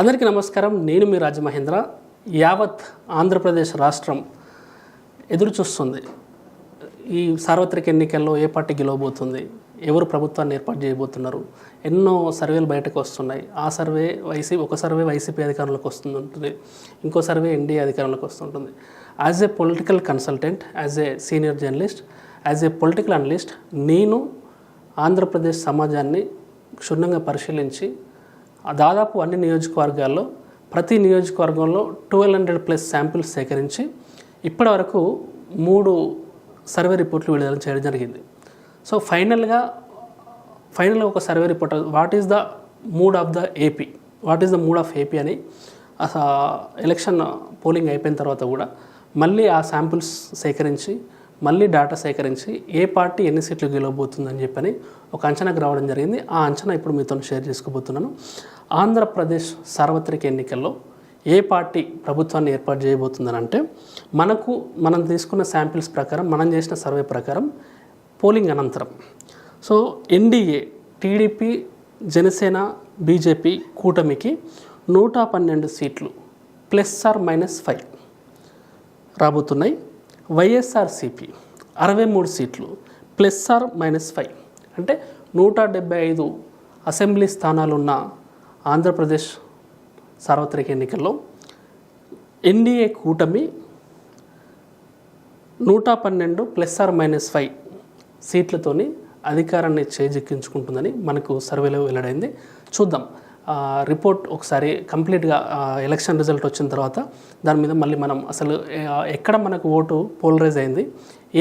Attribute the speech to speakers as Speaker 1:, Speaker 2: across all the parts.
Speaker 1: అందరికీ నమస్కారం నేను మీ రాజమహేంద్ర యావత్ ఆంధ్రప్రదేశ్ రాష్ట్రం ఎదురు చూస్తుంది ఈ సార్వత్రిక ఎన్నికల్లో ఏ పార్టీ గెలవబోతుంది ఎవరు ప్రభుత్వాన్ని ఏర్పాటు చేయబోతున్నారు ఎన్నో సర్వేలు బయటకు వస్తున్నాయి ఆ సర్వే వైసీ ఒక సర్వే వైసీపీ అధికారంలోకి వస్తుంటుంది ఇంకో సర్వే ఎన్డీఏ అధికారంలోకి వస్తుంటుంది as a political consultant as a senior journalist as a political analyst నేను ఆంధ్రప్రదేశ్ సమాజాన్ని క్షుణ్ణంగా పరిశీలించి దాదాపు అన్ని నియోజకవర్గాల్లో ప్రతి నియోజకవర్గంలో ట్వెల్వ్ హండ్రెడ్ ప్లస్ శాంపిల్స్ సేకరించి ఇప్పటి వరకు మూడు సర్వే రిపోర్ట్లు విడుదల చేయడం జరిగింది సో ఫైనల్గా ఫైనల్గా ఒక survey report what is the mood of the AP what is the mood of AP అని ఎలక్షన్ పోలింగ్ అయిపోయిన తర్వాత కూడా మళ్ళీ ఆ శాంపిల్స్ సేకరించి మళ్ళీ డేటా సేకరించి ఏ పార్టీ ఎన్ని సీట్లు గెలవబోతుందని చెప్పని ఒక అంచనాకు రావడం జరిగింది ఆ అంచనా ఇప్పుడు మీతో షేర్ చేసుకోబోతున్నాను ఆంధ్రప్రదేశ్ సార్వత్రిక ఎన్నికల్లో ఏ పార్టీ ప్రభుత్వాన్ని ఏర్పాటు చేయబోతుందని అంటే మనకు మనం తీసుకున్న శాంపిల్స్ ప్రకారం మనం చేసిన సర్వే ప్రకారం పోలింగ్ అనంతరం so NDA TDP Janasena BJP కూటమికి నూట పన్నెండు సీట్లు ప్లస్ ఆర్ మైనస్ ఫైవ్ రాబోతున్నాయి వైఎస్ఆర్సిపి అరవై మూడు సీట్లు ప్లస్ ఆర్ మైనస్ ఫైవ్ అంటే నూట డెబ్బై ఐదు అసెంబ్లీ స్థానాలున్న ఆంధ్రప్రదేశ్ సార్వత్రిక ఎన్నికల్లో ఎన్డీఏ కూటమి నూట పన్నెండు ప్లస్ ఆర్ మైనస్ ఫైవ్ సీట్లతోని అధికారాన్ని చేజిక్కించుకుంటుందని మనకు సర్వేలో వెల్లడైంది చూద్దాం రిపోర్ట్ ఒకసారి కంప్లీట్గా ఎలక్షన్ రిజల్ట్ వచ్చిన తర్వాత దాని మీద మళ్ళీ మనం అసలు ఎక్కడ మనకు ఓటు పోలరైజ్ అయింది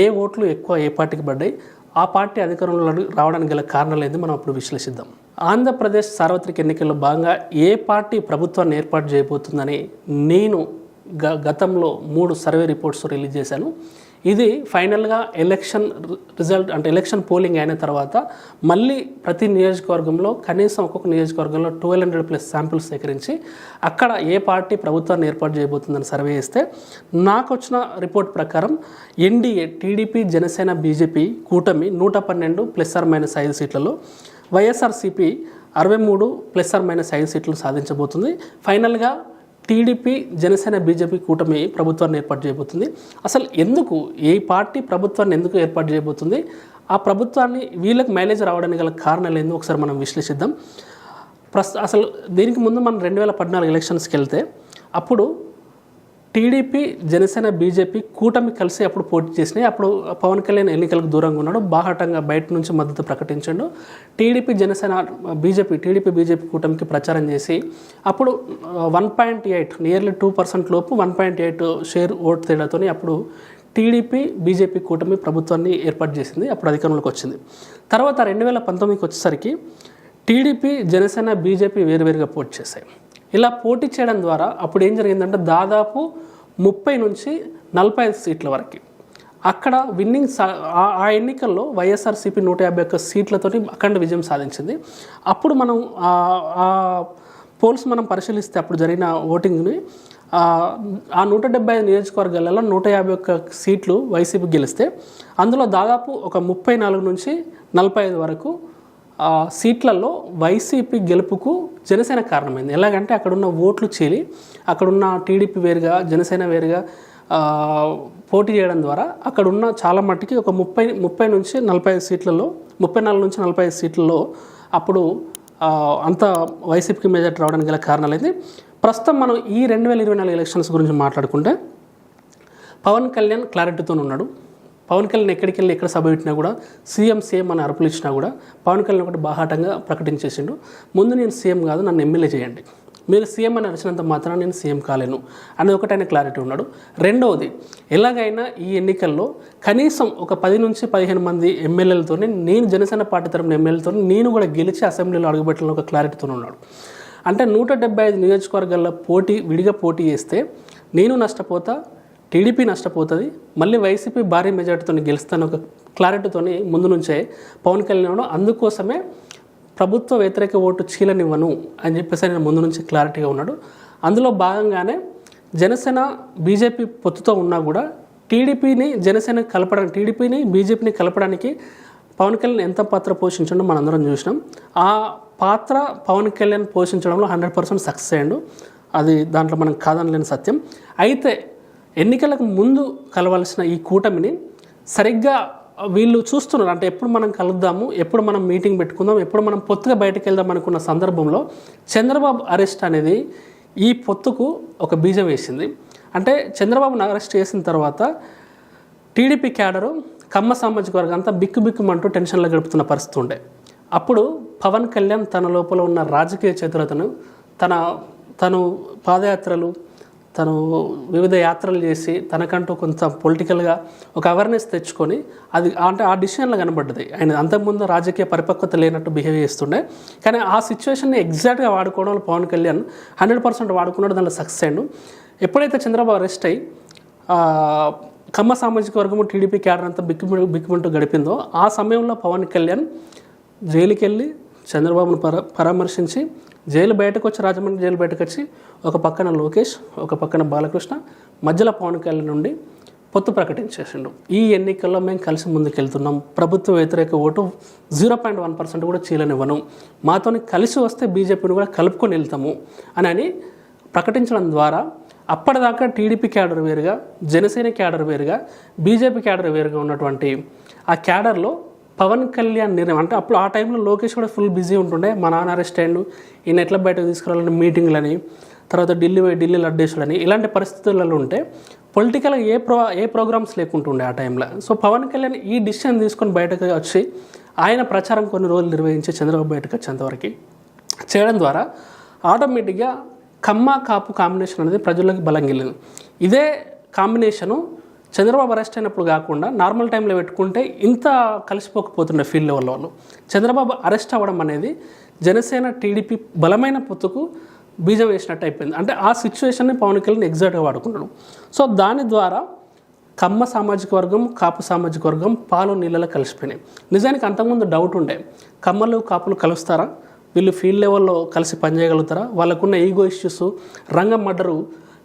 Speaker 1: ఏ ఓట్లు ఎక్కువ ఏ పార్టీకి పడ్డాయి ఆ పార్టీ అధికారంలో రావడానికి గల కారణాలు ఏంది మనం అప్పుడు విశ్లేషిద్దాం ఆంధ్రప్రదేశ్ సార్వత్రిక ఎన్నికల్లో భాగంగా ఏ పార్టీ ప్రభుత్వాన్ని ఏర్పాటు చేయబోతుందని నేను గతంలో మూడు సర్వే రిపోర్ట్స్ రిలీజ్ చేశాను ఇది ఫైనల్గా ఎలక్షన్ రిజల్ట్ అంటే ఎలక్షన్ పోలింగ్ అయిన తర్వాత మళ్ళీ ప్రతి నియోజకవర్గంలో కనీసం ఒక్కొక్క నియోజకవర్గంలో ట్వెల్వ్ హండ్రెడ్ ప్లస్ శాంపిల్స్ సేకరించి అక్కడ ఏ పార్టీ ప్రభుత్వాన్ని ఏర్పాటు చేయబోతుందని సర్వే చేస్తే నాకు వచ్చిన రిపోర్ట్ ప్రకారం ఎన్డీఏ టీడీపీ జనసేన బీజేపీ కూటమి నూట పన్నెండు ప్లస్ ఆర్ మైనస్ ఐదు సీట్లలో వైఎస్ఆర్సీపీ అరవై మూడు ప్లస్ ఆర్ మైనస్ ఐదు సీట్లు సాధించబోతుంది ఫైనల్గా టీడీపీ జనసేన బీజేపీ కూటమి ప్రభుత్వాన్ని ఏర్పాటు చేయబోతుంది అసలు ఎందుకు ఏ పార్టీ ప్రభుత్వాన్ని ఎందుకు ఏర్పాటు చేయబోతుంది ఆ ప్రభుత్వాన్ని వీళ్ళకి మైలేజ్ రావడానికి గల కారణాలు ఏందో ఒకసారి మనం విశ్లేషిద్దాం ప్రస్తు అసలు దీనికి ముందు మనం రెండు వేల పద్నాలుగు ఎలక్షన్స్కి వెళ్తే అప్పుడు టీడీపీ జనసేన బీజేపీ కూటమి కలిసి అప్పుడు పోటీ చేసినాయి అప్పుడు పవన్ కళ్యాణ్ ఎన్నికలకు దూరంగా ఉన్నాడు బాహాటంగా బయట నుంచి మద్దతు ప్రకటించాడు TDP Janasena BJP TDP BJP కూటమికి ప్రచారం చేసి అప్పుడు one point eight nearly two percent లోపు one point eight share vote తేడాతో అప్పుడు టీడీపీ బీజేపీ కూటమి ప్రభుత్వాన్ని ఏర్పాటు చేసింది అప్పుడు అధికారంలోకి వచ్చింది తర్వాత రెండు వేల పంతొమ్మిదికి వచ్చేసరికి టీడీపీ జనసేన బీజేపీ వేరువేరుగా పోటీ చేశాయి ఇలా పోటీ చేయడం ద్వారా అప్పుడు ఏం జరిగిందంటే దాదాపు ముప్పై నుంచి నలభై ఐదు సీట్ల వరకు అక్కడ విన్నింగ్ ఆ ఎన్నికల్లో వైఎస్ఆర్సీపీ నూట యాభై ఒక్క సీట్లతోటి అఖండ విజయం సాధించింది అప్పుడు మనం ఆ పోల్స్ మనం పరిశీలిస్తే అప్పుడు జరిగిన ఓటింగ్ని ఆ నూట డెబ్బై ఐదు నియోజకవర్గాలలో నూట యాభై ఒక్క సీట్లు వైసీపీ గెలిస్తే అందులో దాదాపు ఒక ముప్పై నాలుగు నుంచి నలభై ఐదు వరకు సీట్లలో వైసీపీ గెలుపుకు జనసేన కారణమైంది ఎలాగంటే అక్కడున్న ఓట్లు చీలి అక్కడున్న టీడీపీ వేరుగా జనసేన వేరుగా పోటీ చేయడం ద్వారా అక్కడున్న చాలా మట్టికి ఒక ముప్పై ముప్పై నుంచి నలభై ఐదు సీట్లలో ముప్పై నాలుగు నుంచి నలభై ఐదు సీట్లలో అప్పుడు అంత వైసీపీకి మెజార్టీ రావడానికి గల కారణాలు ప్రస్తుతం మనం ఈ రెండు వేల ఇరవై నాలుగు ఎలక్షన్స్ గురించి మాట్లాడుకుంటే పవన్ కళ్యాణ్ క్లారిటీతో ఉన్నాడు పవన్ కళ్యాణ్ ఎక్కడికి వెళ్ళి ఎక్కడ సభ పెట్టినా కూడా సీఎం సేమ్ అని అరుపులు ఇచ్చినా కూడా పవన్ కళ్యాణ్ ఒకటి బాహాటంగా ప్రకటించేసిండు ముందు నేను సీఎం కాదు నన్ను ఎమ్మెల్యే చేయండి మీరు సీఎం అని అరిచినంత మాత్రం నేను సీఎం కాలేను అనేది ఒకటి ఆయన క్లారిటీ ఉన్నాడు రెండవది ఎలాగైనా ఈ ఎన్నికల్లో కనీసం ఒక పది నుంచి పదిహేను మంది ఎమ్మెల్యేలతోనే నేను జనసేన పార్టీ తరఫున ఎమ్మెల్యేలతో నేను కూడా గెలిచి అసెంబ్లీలో అడుగుపెట్టాలని ఒక క్లారిటీతో ఉన్నాడు అంటే నూట డెబ్బై ఐదు నియోజకవర్గాల్లో పోటీ విడిగా పోటీ చేస్తే నేను నష్టపోతా టీడీపీ నష్టపోతుంది మళ్ళీ వైసీపీ భారీ మెజార్టీతో గెలుస్తాను ఒక క్లారిటీతో ముందు నుంచే పవన్ కళ్యాణ్ అందుకోసమే ప్రభుత్వ వ్యతిరేక ఓటు చీలనివ్వను అని చెప్పేసి ఆయన ముందు నుంచి క్లారిటీగా ఉన్నాడు అందులో భాగంగానే జనసేన బీజేపీ పొత్తుతో ఉన్నా కూడా టీడీపీని జనసేన కలపడానికి టీడీపీని బీజేపీని కలపడానికి పవన్ కళ్యాణ్ ఎంత పాత్ర పోషించడం మనందరం చూసినాం ఆ పాత్ర పవన్ కళ్యాణ్ పోషించడంలో హండ్రెడ్ పర్సెంట్ సక్సెస్ అయ్యాడు అది దాంట్లో మనం కాదనలేని సత్యం అయితే ఎన్నికలకు ముందు కలవలసిన ఈ కూటమిని సరిగ్గా వీళ్ళు చూస్తున్నారు అంటే ఎప్పుడు మనం కలుద్దాము ఎప్పుడు మనం మీటింగ్ పెట్టుకుందాం ఎప్పుడు మనం పొత్తుగా బయటకు వెళ్దాం అనుకున్న సందర్భంలో చంద్రబాబు అరెస్ట్ అనేది ఈ పొత్తుకు ఒక బీజం వేసింది అంటే చంద్రబాబును అరెస్ట్ చేసిన తర్వాత టీడీపీ క్యాడరు కమ్మ సామాజిక వర్గం అంతా బిక్కు బిక్కుమంటూ టెన్షన్లో గడుపుతున్న పరిస్థితి ఉండే అప్పుడు పవన్ కళ్యాణ్ తన లోపల ఉన్న రాజకీయ చేతులతను తన తను పాదయాత్రలు తను వివిధ యాత్రలు చేసి తనకంటూ కొంత పొలిటికల్గా ఒక అవేర్నెస్ తెచ్చుకొని అది అంటే ఆ డిసిషన్లో కనబడ్డది ఆయన అంతకుముందు రాజకీయ పరిపక్వత లేనట్టు బిహేవ్ చేస్తుండే కానీ ఆ సిచ్యువేషన్ని ఎగ్జాక్ట్గా వాడుకోవడం పవన్ కళ్యాణ్ హండ్రెడ్ పర్సెంట్ వాడుకున్నాడు దానిలో సక్సెస్ అయ్యాడు ఎప్పుడైతే చంద్రబాబు అరెస్ట్ అయ్యి కమ్మ సామాజిక వర్గము టీడీపీ క్యాడర్ అంతా బిక్కుమిడు బిక్కుమంటూ గడిపిందో ఆ సమయంలో పవన్ కళ్యాణ్ జైలుకి వెళ్ళి చంద్రబాబును పరామర్శించి జైలు బయటకు వచ్చి రాజమండ్రి జైలు బయటకు వచ్చి ఒక పక్కన లోకేష్ ఒక పక్కన బాలకృష్ణ మధ్యలో పవన్ కళ్యాణ్ నుండి పొత్తు ప్రకటించేసిండు ఈ ఎన్నికల్లో మేము కలిసి ముందుకెళ్తున్నాం ప్రభుత్వ వ్యతిరేక vote zero point one percent కూడా చీలనివ్వను మాతోని కలిసి వస్తే బీజేపీని కూడా కలుపుకొని వెళ్తాము అని అని ప్రకటించడం ద్వారా అప్పటిదాకా టీడీపీ క్యాడర్ వేరుగా జనసేన క్యాడర్ వేరుగా బీజేపీ క్యాడర్ వేరుగా ఉన్నటువంటి ఆ క్యాడర్లో పవన్ కళ్యాణ్ నిర్ణయం అంటే అప్పుడు ఆ టైంలో లోకేష్ కూడా ఫుల్ బిజీ ఉంటుండే మా నాన్న అరెస్ట్ ఈయన ఎట్లా బయటకు తీసుకురావాలని మీటింగ్లని తర్వాత ఢిల్లీ ఢిల్లీ లడ్డేషులని ఇలాంటి పరిస్థితులలో ఉంటే పొలిటికల్గా ఏ ప్రో ఏ ప్రోగ్రామ్స్ లేకుంటుండే ఆ టైంలో సో పవన్ కళ్యాణ్ ఈ డిసిషన్ తీసుకొని బయటకు వచ్చి ఆయన ప్రచారం కొన్ని రోజులు నిర్వహించి చంద్రబాబు బయటకు వచ్చేంతవరకు చేయడం ద్వారా ఆటోమేటిక్గా కమ్మ కాపు కాంబినేషన్ అనేది ప్రజలకు బలంగిల్లింది ఇదే కాంబినేషను చంద్రబాబు అరెస్ట్ అయినప్పుడు కాకుండా నార్మల్ టైంలో పెట్టుకుంటే ఇంత కలిసిపోకపోతుండే ఫీల్ లెవెల్ వాళ్ళు చంద్రబాబు అరెస్ట్ అవ్వడం అనేది జనసేన టీడీపీ బలమైన పొత్తుకు బీజం వేసినట్టు అయిపోయింది అంటే ఆ సిచ్యువేషన్ని పవన్ కళ్యాణ్ ఎగ్జాక్ట్గా వాడుకున్నాడు సో దాని ద్వారా కమ్మ సామాజిక వర్గం కాపు సామాజిక వర్గం పాలు నీళ్ళలో కలిసిపోయినాయి నిజానికి అంతకుముందు డౌట్ ఉండే కమ్మలు కాపులు కలుస్తారా వీళ్ళు ఫీల్డ్ లెవెల్లో కలిసి పనిచేయగలుగుతారా వాళ్ళకున్న ఈగో ఇష్యూస్ రంగం మర్డరు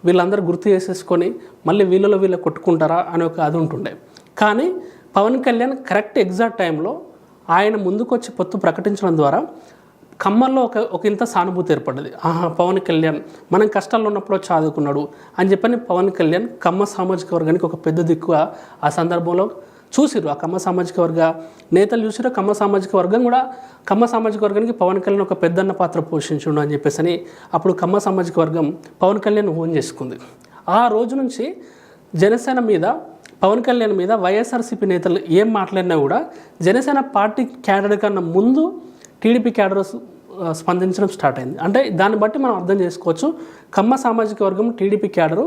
Speaker 1: వీళ్ళందరూ గుర్తు చేసేసుకొని మళ్ళీ వీళ్ళలో వీళ్ళు కొట్టుకుంటారా అనే ఒక అది ఉంటుండే కానీ పవన్ కళ్యాణ్ కరెక్ట్ ఎగ్జాక్ట్ టైంలో ఆయన ముందుకొచ్చి పొత్తు ప్రకటించడం ద్వారా ఖమ్మంలో ఒక ఒక ఇంత సానుభూతి ఏర్పడ్డది ఆహా పవన్ కళ్యాణ్ మనం కష్టాల్లో ఉన్నప్పుడు చదువుకున్నాడు అని చెప్పని పవన్ కళ్యాణ్ ఖమ్మ సామాజిక వర్గానికి ఒక పెద్ద దిక్కు ఆ సందర్భంలో చూసిరు ఆ కమ్మ సామాజిక వర్గ నేతలు చూసిరు కమ్మ సామాజిక వర్గం కూడా కమ్మ సామాజిక వర్గానికి పవన్ కళ్యాణ్ ఒక పెద్దన్న పాత్ర పోషించుడు అని చెప్పేసి అని అప్పుడు కమ్మ సామాజిక వర్గం పవన్ కళ్యాణ్ ఓన్ చేసుకుంది ఆ రోజు నుంచి జనసేన మీద పవన్ కళ్యాణ్ మీద వైఎస్ఆర్సీపీ నేతలు ఏం మాట్లాడినా కూడా జనసేన పార్టీ క్యాడర్ కన్నా ముందు టీడీపీ క్యాడర్ స్పందించడం స్టార్ట్ అయింది అంటే దాన్ని బట్టి మనం అర్థం చేసుకోవచ్చు కమ్మ సామాజిక వర్గం టీడీపీ క్యాడరు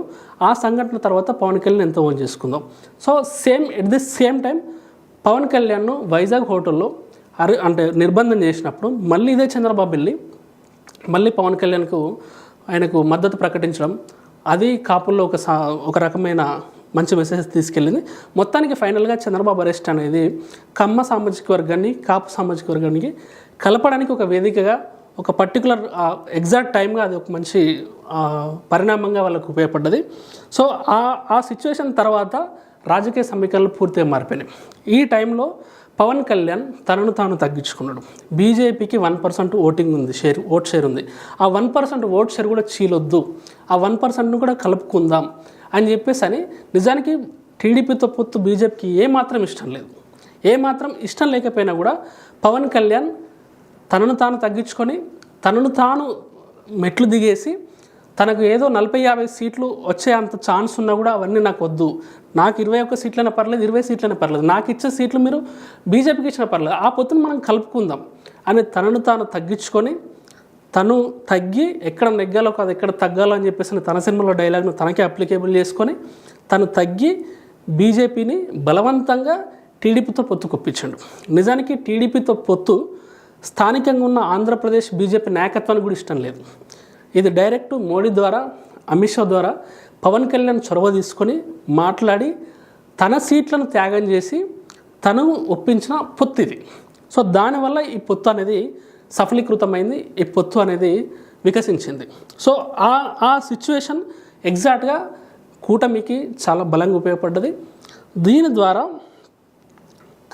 Speaker 1: ఆ సంఘటన తర్వాత పవన్ కళ్యాణ్ ఎంతో ఓన్ చేసుకుందాం so same at the same time Pawan కళ్యాణ్ను వైజాగ్ హోటల్లో అరి అంటే నిర్బంధం చేసినప్పుడు మళ్ళీ ఇదే చంద్రబాబు వెళ్ళి మళ్ళీ పవన్ కళ్యాణ్కు ఆయనకు మద్దతు ప్రకటించడం అది కాపుల్లో ఒక సా ఒక రకమైన మంచి మెసేజ్ తీసుకెళ్ళింది మొత్తానికి ఫైనల్గా చంద్రబాబు అరెస్ట్ అనేది కమ్మ సామాజిక వర్గాన్ని కాపు సామాజిక వర్గానికి కలపడానికి ఒక వేదికగా ఒక పర్టికులర్ ఎగ్జాక్ట్ టైంగా అది ఒక మంచి పరిణామంగా వాళ్ళకు ఉపయోగపడ్డది సో ఆ ఆ సిచ్యువేషన్ తర్వాత రాజకీయ సమీకరణలు పూర్తిగా మారిపోయినాయి ఈ టైంలో పవన్ కళ్యాణ్ తనను తాను తగ్గించుకున్నాడు బీజేపీకి వన్ పర్సెంట్ ఓటింగ్ ఉంది షేర్ ఓట్ షేర్ ఉంది ఆ వన్ పర్సెంట్ ఓట్ షేర్ కూడా చీలొద్దు ఆ వన్ పర్సెంట్ను కూడా కలుపుకుందాం అని చెప్పేసి అని నిజానికి టీడీపీతో పొత్తు బీజేపీకి ఏమాత్రం ఇష్టం లేదు ఏమాత్రం ఇష్టం లేకపోయినా కూడా పవన్ కళ్యాణ్ తనను తాను తగ్గించుకొని తనను తాను మెట్లు దిగేసి తనకు ఏదో నలభై యాభై సీట్లు వచ్చే అంత ఛాన్స్ ఉన్నా కూడా అవన్నీ నాకు వద్దు నాకు ఇరవై ఒక్క సీట్లైనా పర్లేదు ఇరవై సీట్లైనా పర్లేదు నాకు ఇచ్చే సీట్లు మీరు బీజేపీకి ఇచ్చిన పర్లేదు ఆ పొత్తును మనం కలుపుకుందాం అని తనను తాను తగ్గించుకొని తను తగ్గి ఎక్కడ నెగ్గాలో కాదు ఎక్కడ తగ్గాలో అని చెప్పేసి తన సినిమాలో డైలాగ్ను తనకే అప్లికేబుల్ చేసుకొని తను తగ్గి బీజేపీని బలవంతంగా టీడీపీతో పొత్తు కొప్పించాడు నిజానికి టీడీపీతో పొత్తు స్థానికంగా ఉన్న ఆంధ్రప్రదేశ్ బీజేపీ నాయకత్వానికి కూడా ఇష్టం లేదు ఇది డైరెక్ట్ మోడీ ద్వారా అమిత్ షా ద్వారా పవన్ కళ్యాణ్ చొరవ తీసుకొని మాట్లాడి తన సీట్లను త్యాగం చేసి తను ఒప్పించిన పొత్తు ఇది సో దానివల్ల ఈ పొత్తు అనేది సఫలీకృతమైంది ఈ పొత్తు అనేది వికసించింది సో ఆ ఆ సిచ్యువేషన్ ఎగ్జాక్ట్గా కూటమికి చాలా బలంగా ఉపయోగపడ్డది దీని ద్వారా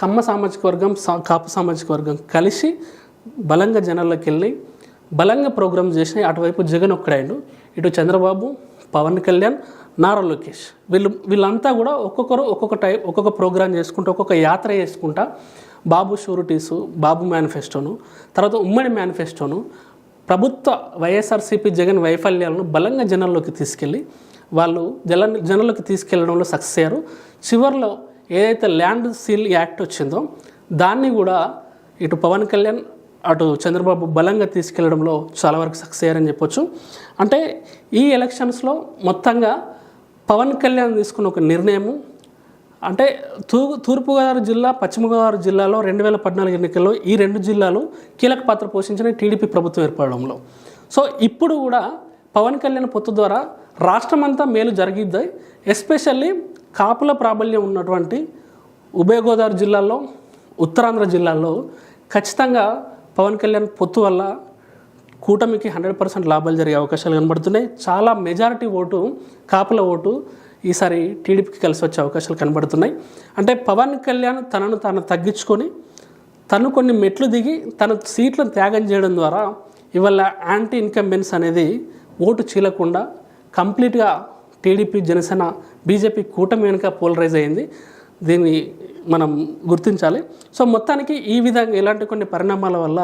Speaker 1: కమ్మ సామాజిక వర్గం కాపు సామాజిక వర్గం కలిసి బలంగా జనాల్లోకి వెళ్ళి బలంగా ప్రోగ్రామ్ చేసిన అటువైపు జగన్ ఒక్కడాయండు ఇటు చంద్రబాబు పవన్ కళ్యాణ్ నారా లోకేష్ వీళ్ళు వీళ్ళంతా కూడా ఒక్కొక్కరు ఒక్కొక్క టైప్ ఒక్కొక్క ప్రోగ్రామ్ చేసుకుంటూ ఒక్కొక్క యాత్ర చేసుకుంటా బాబు షూరిటీసు బాబు మేనిఫెస్టోను తర్వాత ఉమ్మడి మేనిఫెస్టోను ప్రభుత్వ వైఎస్ఆర్సీపీ జగన్ వైఫల్యాలను బలంగా జనంలోకి తీసుకెళ్ళి వాళ్ళు జన జనంలోకి తీసుకెళ్లడంలో సక్సెస్ అయ్యారు చివరిలో ఏదైతే ల్యాండ్ సీల్ యాక్ట్ వచ్చిందో దాన్ని కూడా ఇటు పవన్ కళ్యాణ్ అటు చంద్రబాబు బలంగా తీసుకెళ్లడంలో చాలా వరకు సక్సెస్ అయ్యారని చెప్పొచ్చు అంటే ఈ ఎలక్షన్స్లో మొత్తంగా పవన్ కళ్యాణ్ తీసుకున్న ఒక నిర్ణయం అంటే తూ తూర్పుగోదావరి జిల్లా పశ్చిమ గోదావరి జిల్లాలో రెండు వేల పద్నాలుగు ఎన్నికల్లో ఈ రెండు జిల్లాలు కీలక పాత్ర పోషించిన టీడీపీ ప్రభుత్వం ఏర్పడడంలో సో ఇప్పుడు కూడా పవన్ కళ్యాణ్ పొత్తు ద్వారా రాష్ట్రం అంతా మేలు జరిగిద్దాయి ఎస్పెషల్లీ కాపుల ప్రాబల్యం ఉన్నటువంటి ఉభయ గోదావరి జిల్లాల్లో ఉత్తరాంధ్ర జిల్లాల్లో ఖచ్చితంగా పవన్ కళ్యాణ్ పొత్తు వల్ల కూటమికి హండ్రెడ్ పర్సెంట్ లాభాలు జరిగే అవకాశాలు కనబడుతున్నాయి చాలా మెజారిటీ ఓటు కాపుల ఓటు ఈసారి టీడీపీకి కలిసి వచ్చే అవకాశాలు కనబడుతున్నాయి అంటే పవన్ కళ్యాణ్ తనను తాను తగ్గించుకొని తను కొన్ని మెట్లు దిగి తన సీట్లను త్యాగం చేయడం ద్వారా ఇవాళ యాంటీ ఇన్కంబెన్స్ అనేది ఓటు చీలకుండా కంప్లీట్గా టీడీపీ జనసేన బీజేపీ కూటమి వెనుక పోలరైజ్ అయింది దీన్ని మనం గుర్తించాలి సో మొత్తానికి ఈ విధంగా ఇలాంటి కొన్ని పరిణామాల వల్ల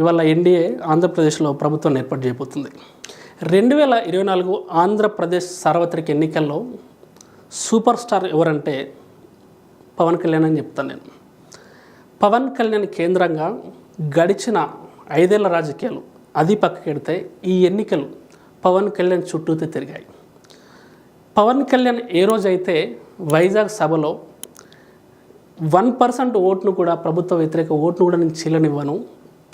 Speaker 1: ఇవాళ ఎన్డీఏ ఆంధ్రప్రదేశ్లో ప్రభుత్వం ఏర్పాటు చేయబోతుంది రెండు వేల ఇరవై నాలుగు ఆంధ్రప్రదేశ్ సార్వత్రిక ఎన్నికల్లో సూపర్ స్టార్ ఎవరంటే పవన్ కళ్యాణ్ అని చెప్తాను నేను పవన్ కళ్యాణ్ కేంద్రంగా గడిచిన ఐదేళ్ల రాజకీయాలు అది పక్కకెడితే ఈ ఎన్నికలు పవన్ కళ్యాణ్ చుట్టూతే తిరిగాయి పవన్ కళ్యాణ్ ఏ రోజైతే వైజాగ్ సభలో వన్ పర్సెంట్ ఓట్ను కూడా ప్రభుత్వ వ్యతిరేక ఓట్ను కూడా నేను చీలనివ్వను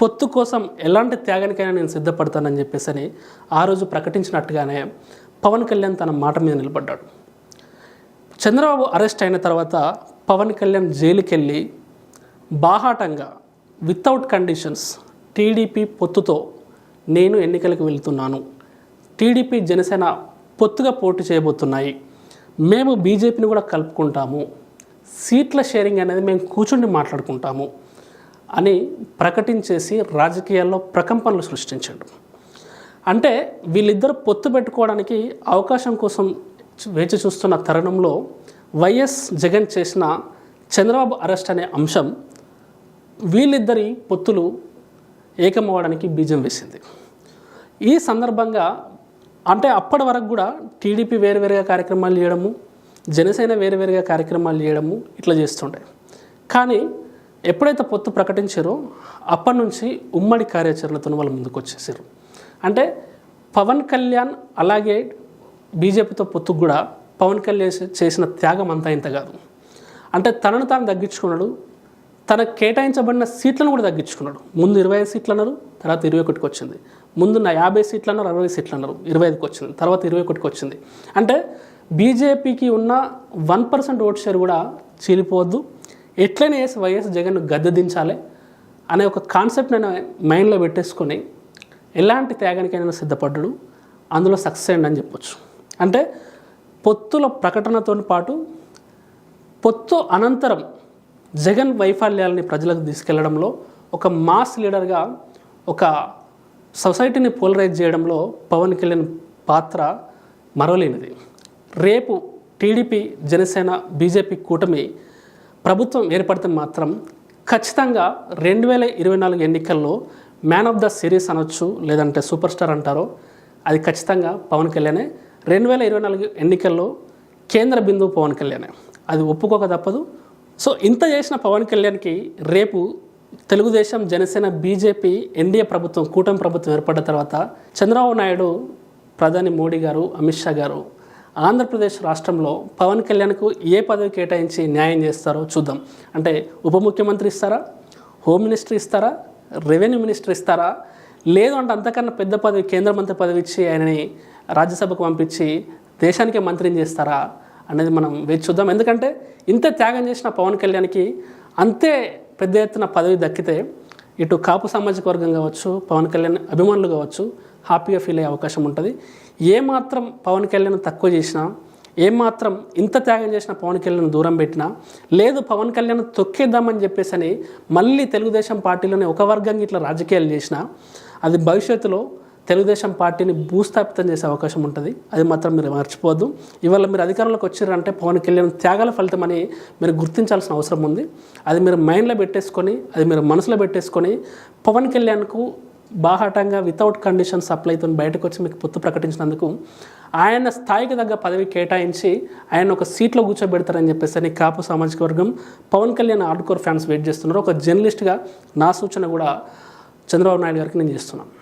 Speaker 1: పొత్తు కోసం ఎలాంటి త్యాగానికైనా నేను సిద్ధపడతానని చెప్పేసి ఆ రోజు ప్రకటించినట్టుగానే పవన్ కళ్యాణ్ తన మాట మీద నిలబడ్డాడు చంద్రబాబు అరెస్ట్ అయిన తర్వాత పవన్ కళ్యాణ్ జైలుకెళ్ళి బాహాటంగా వితౌట్ కండిషన్స్ టీడీపీ పొత్తుతో నేను ఎన్నికలకు వెళుతున్నాను టీడీపీ జనసేన పొత్తుగా పోటీ చేయబోతున్నాయి మేము బీజేపీని కూడా కలుపుకుంటాము సీట్ల షేరింగ్ అనేది మేము కూర్చుండి మాట్లాడుకుంటాము అని ప్రకటించేసి రాజకీయాల్లో ప్రకంపనలు సృష్టించాడు అంటే వీళ్ళిద్దరు పొత్తు పెట్టుకోవడానికి అవకాశం కోసం వేచి చూస్తున్న తరుణంలో వైఎస్ జగన్ చేసిన చంద్రబాబు అరెస్ట్ అనే అంశం వీళ్ళిద్దరి పొత్తులు ఏకమవ్వడానికి బీజం వేసింది ఈ సందర్భంగా అంటే అప్పటి వరకు కూడా టీడీపీ వేరువేరుగా కార్యక్రమాలు చేయడము జనసేన వేరువేరుగా కార్యక్రమాలు చేయడము ఇట్లా చేస్తుండే కానీ ఎప్పుడైతే పొత్తు ప్రకటించారో అప్పటి నుంచి ఉమ్మడి కార్యాచరణతో వాళ్ళు ముందుకు వచ్చేసారు అంటే పవన్ కళ్యాణ్ అలాగే బీజేపీతో పొత్తు కూడా పవన్ కళ్యాణ్ చేసిన త్యాగం అంతా ఇంత కాదు అంటే తనను తాను తగ్గించుకున్నాడు తన కేటాయించబడిన సీట్లను కూడా తగ్గించుకున్నాడు ముందు ఇరవై ఐదు సీట్లు అన్నారు తర్వాత ఇరవై ఒకటికి వచ్చింది ముందున్న యాభై సీట్లు అన్నారు అరవై సీట్లు అన్నారు ఇరవై ఐదుకి వచ్చింది తర్వాత ఇరవై ఒకటికి వచ్చింది అంటే బీజేపీకి ఉన్న వన్ పర్సెంట్ ఓట్ షేర్ కూడా చీలిపోవద్దు ఎట్లనే వేసి వైఎస్ జగన్ను గద్దె దించాలి అనే ఒక కాన్సెప్ట్ నేను మైండ్లో పెట్టేసుకొని ఎలాంటి త్యాగానికైనా సిద్ధపడ్డడు అందులో సక్సెస్ అయ్యండి అని చెప్పొచ్చు అంటే పొత్తుల ప్రకటనతో పాటు పొత్తు అనంతరం జగన్ వైఫల్యాలని ప్రజలకు తీసుకెళ్లడంలో ఒక మాస్ లీడర్గా ఒక సొసైటీని పోలరైజ్ చేయడంలో పవన్ కళ్యాణ్ పాత్ర మరోలేనిది రేపు టీడీపీ జనసేన బీజేపీ కూటమి ప్రభుత్వం ఏర్పడితే మాత్రం ఖచ్చితంగా రెండు వేల ఇరవై నాలుగు ఎన్నికల్లో మ్యాన్ ఆఫ్ ద సిరీస్ అనొచ్చు లేదంటే సూపర్ స్టార్ అంటారో అది ఖచ్చితంగా పవన్ కళ్యాణే రెండు వేల ఇరవై నాలుగు ఎన్నికల్లో కేంద్ర బిందువు పవన్ కళ్యాణే అది ఒప్పుకోక తప్పదు సో ఇంత చేసిన పవన్ కళ్యాణ్కి రేపు తెలుగుదేశం జనసేన బీజేపీ ఎన్డీఏ ప్రభుత్వం కూటమి ప్రభుత్వం ఏర్పడిన తర్వాత చంద్రబాబు నాయుడు ప్రధాని మోడీ గారు అమిత్ షా గారు ఆంధ్రప్రదేశ్ రాష్ట్రంలో పవన్ కళ్యాణ్కు ఏ పదవి కేటాయించి న్యాయం చేస్తారో చూద్దాం అంటే ఉప ముఖ్యమంత్రి ఇస్తారా హోమ్ మినిస్టర్ ఇస్తారా రెవెన్యూ మినిస్టర్ ఇస్తారా లేదు అంటే అంతకన్నా పెద్ద పదవి కేంద్ర మంత్రి పదవి ఇచ్చి ఆయనని రాజ్యసభకు పంపించి దేశానికే మంత్రిని చేస్తారా అనేది మనం వేచి చూద్దాం ఎందుకంటే ఇంత త్యాగం చేసిన పవన్ కళ్యాణ్కి అంతే పెద్ద ఎత్తున పదవి దక్కితే ఇటు కాపు సామాజిక వర్గం కావచ్చు పవన్ కళ్యాణ్ అభిమానులు కావచ్చు హ్యాపీగా ఫీల్ అయ్యే అవకాశం ఉంటుంది ఏమాత్రం పవన్ కళ్యాణ్ తక్కువ చేసినా ఏమాత్రం ఇంత త్యాగం చేసిన పవన్ కళ్యాణ్ దూరం పెట్టినా లేదు పవన్ కళ్యాణ్ తొక్కేద్దామని చెప్పేసి అని మళ్ళీ తెలుగుదేశం పార్టీలోనే ఒక వర్గంగా ఇట్లా రాజకీయాలు చేసినా అది భవిష్యత్తులో తెలుగుదేశం పార్టీని భూస్థాపితం చేసే అవకాశం ఉంటుంది అది మాత్రం మీరు మర్చిపోవద్దు ఇవాళ మీరు అధికారంలోకి వచ్చారంటే పవన్ కళ్యాణ్ త్యాగాల ఫలితం అని మీరు గుర్తించాల్సిన అవసరం ఉంది అది మీరు మైండ్లో పెట్టేసుకొని అది మీరు మనసులో పెట్టేసుకొని పవన్ కళ్యాణ్కు బాహాటంగా వితౌట్ కండిషన్ సప్లైతో బయటకు వచ్చి మీకు పొత్తు ప్రకటించినందుకు ఆయన స్థాయికి తగ్గ పదవి కేటాయించి ఆయన ఒక సీట్లో కూర్చోబెడతారని చెప్పేసి అని కాపు సామాజిక వర్గం Pawan Kalyan hardcore fans wait చేస్తున్నారు ఒక జర్నలిస్ట్గా నా సూచన కూడా చంద్రబాబు నాయుడు గారికి నేను చేస్తున్నాను